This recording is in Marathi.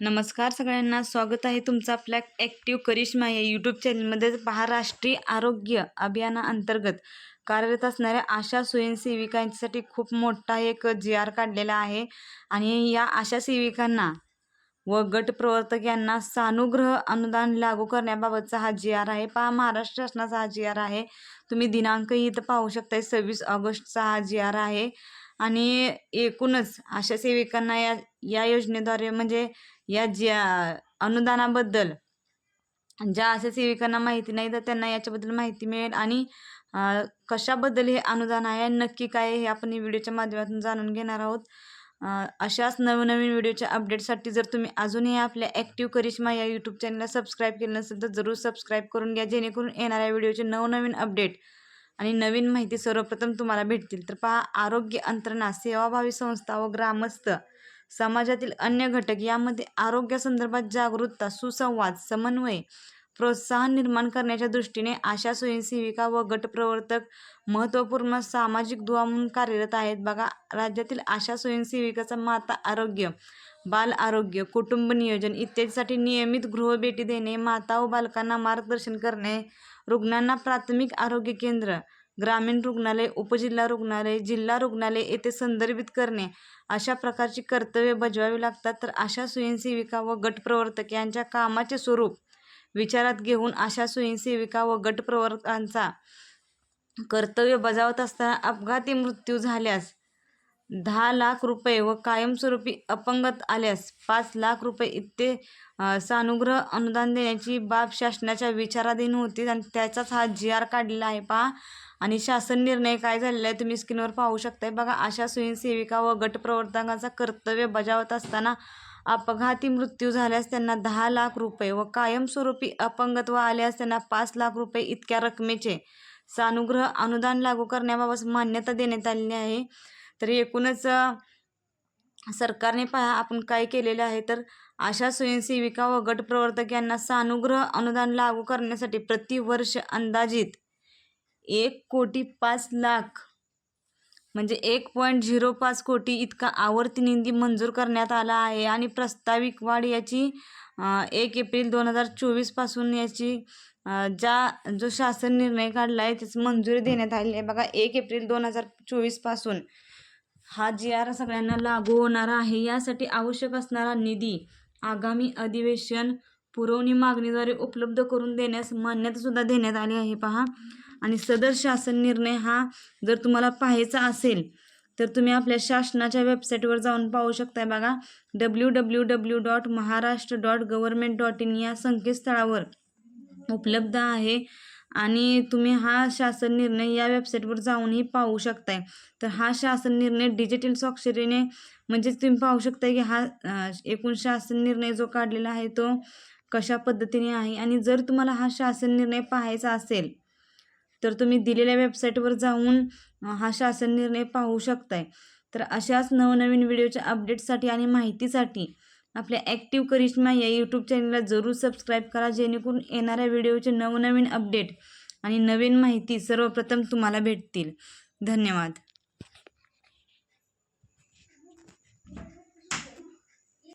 नमस्कार सगळ्यांना. स्वागत आहे तुमचं आपल्या ॲक्टिव्ह करिश्मा या यूट्यूब चॅनलमध्ये पहा राष्ट्रीय आरोग्य अभियानाअंतर्गत कार्यरत असणाऱ्या आशा स्वयंसेविकांसाठी खूप मोठा एक जी आर काढलेला आहे. आणि या आशा सेविकांना व गट प्रवर्तक यांना सानुग्रह अनुदान लागू करण्याबाबतचा हा जी आर आहे. पहा महाराष्ट्र शासनाचा हा जी आर आहे. तुम्ही दिनांकही इथं पाहू शकताय. सव्वीस ऑगस्टचा हा जी आर आहे. आणि एकूणच आशा सेविकांना या या योजनेद्वारे म्हणजे या ज्या अनुदानाबद्दल ज्या अशा सेविकांना माहिती नाही तर त्यांना याच्याबद्दल माहिती मिळेल आणि कशाबद्दल हे अनुदान आहे नक्की काय हे आपण या व्हिडिओच्या माध्यमातून जाणून घेणार आहोत. अशाच नवनवीन व्हिडिओच्या अपडेटसाठी जर तुम्ही अजूनही आपल्या ॲक्टिव्ह करिश्मा या यूट्यूब चॅनलला सबस्क्राईब केलं नसेल तर जरूर सबस्क्राईब करून घ्या जेणेकरून येणाऱ्या व्हिडिओचे नवनवीन अपडेट आणि नवीन माहिती सर्वप्रथम तुम्हाला भेटतील. तर पहा आरोग्य यंत्रणा सेवाभावी संस्था व ग्रामस्थ समाजातील अन्य घटक यामध्ये आरोग्यासंदर्भात जागरूकता सुसंवाद समन्वय प्रोत्साहन निर्माण करण्याच्या दृष्टीने आशा स्वयंसेविका व गटप्रवर्तक महत्त्वपूर्ण सामाजिक दुवा म्हणून कार्यरत आहेत. बघा राज्यातील आशा स्वयंसेविकाचा माता आरोग्य बाल आरोग्य कुटुंब नियोजन इत्यादीसाठी नियमित गृहभेटी देणे माता व बालकांना मार्गदर्शन करणे रुग्णांना प्राथमिक आरोग्य केंद्र ग्रामीण रुग्णालय उपजिल्हा रुग्णालय जिल्हा रुग्णालय येथे संदर्भित करणे अशा प्रकारची कर्तव्ये बजावावी लागतात. तर अशा स्वयंसेविका व गटप्रवर्तक यांच्या कामाचे स्वरूप विचारात घेऊन अशा स्वयंसेविका व गटप्रवर्तकांचा कर्तव्य बजावत असताना अपघाती मृत्यू झाल्यास दहा लाख रुपये व कायमस्वरूपी अपंगत आल्यास पाच लाख रुपये इतके सानुग्रह अनुदान देण्याची बाब शासनाच्या विचाराधीन होती आणि त्याचाच हा जी आर काढलेला आहे पहा. आणि शासन निर्णय काय झालेला आहे तुम्ही स्क्रीनवर पाहू शकताय. बघा अशा स्वयंसेविका व गटप्रवर्तकांचा कर्तव्य बजावत असताना अपघाती मृत्यू झाल्यास त्यांना दहा लाख रुपये व कायमस्वरूपी अपंगत्व आल्यास त्यांना पाच लाख रुपये इतक्या रकमेचे सानुग्रह अनुदान लागू करण्याबाबत मान्यता देण्यात आलेली आहे. तर एकूणच सरकारने पहा आपण काय केलेलं आहे. तर अशा स्वयंसेविका व गटप्रवर्तक यांना सानुग्रह अनुदान लागू करण्यासाठी प्रतिवर्ष अंदाजित एक कोटी पाच लाख म्हणजे एक पॉईंट झिरो पाच कोटी इतका आवर्ती निधी मंजूर करण्यात आला आहे. आणि प्रस्ताविक वाढ याची एक एप्रिल दोन हजार चोवीसपासून याची ज्या जो शासन निर्णय काढला आहे त्याची मंजुरी देण्यात आली आहे. बघा एक एप्रिल दोन हजार चोवीसपासून हा जी आर सगळ्यांना लागू होणार आहे. यासाठी आवश्यक असणारा निधी आगामी अधिवेशन पुरवणी मागणीद्वारे उपलब्ध करून देण्यास मान्यतासुद्धा देण्यात आली आहे. पहा आणि सदर शासन निर्णय हा जर तुम्हाला पाहायचा असेल तर तुम्ही आपल्या शासनाच्या वेबसाईटवर जाऊन पाहू शकताय बघा. W W W dot Maharashtra dot government dot in या संकेतस्थळावर उपलब्ध आहे आणि तुम्ही हा शासन निर्णय या वेबसाईटवर जाऊनही पाहू शकताय. तर हा शासन निर्णय डिजिटल स्वाक्षरीने म्हणजेच तुम्ही पाहू शकताय की हा एकूण शासन निर्णय जो काढलेला आहे तो कशा पद्धतीने आहे आणि जर तुम्हाला हा शासन निर्णय पाहायचा असेल तर तुम्ही दिलेल्या वेबसाईटवर जाऊन हा शासन निर्णय पाहू शकताय. तर अशाच नवनवीन व्हिडिओच्या अपडेटसाठी आणि माहितीसाठी आपल्या ॲक्टिव्ह करिश्मा या यूट्यूब चॅनलला जरूर सबस्क्राईब करा जेणेकरून येणाऱ्या व्हिडिओचे नवनवीन अपडेट आणि नवीन माहिती सर्वप्रथम तुम्हाला भेटतील. धन्यवाद.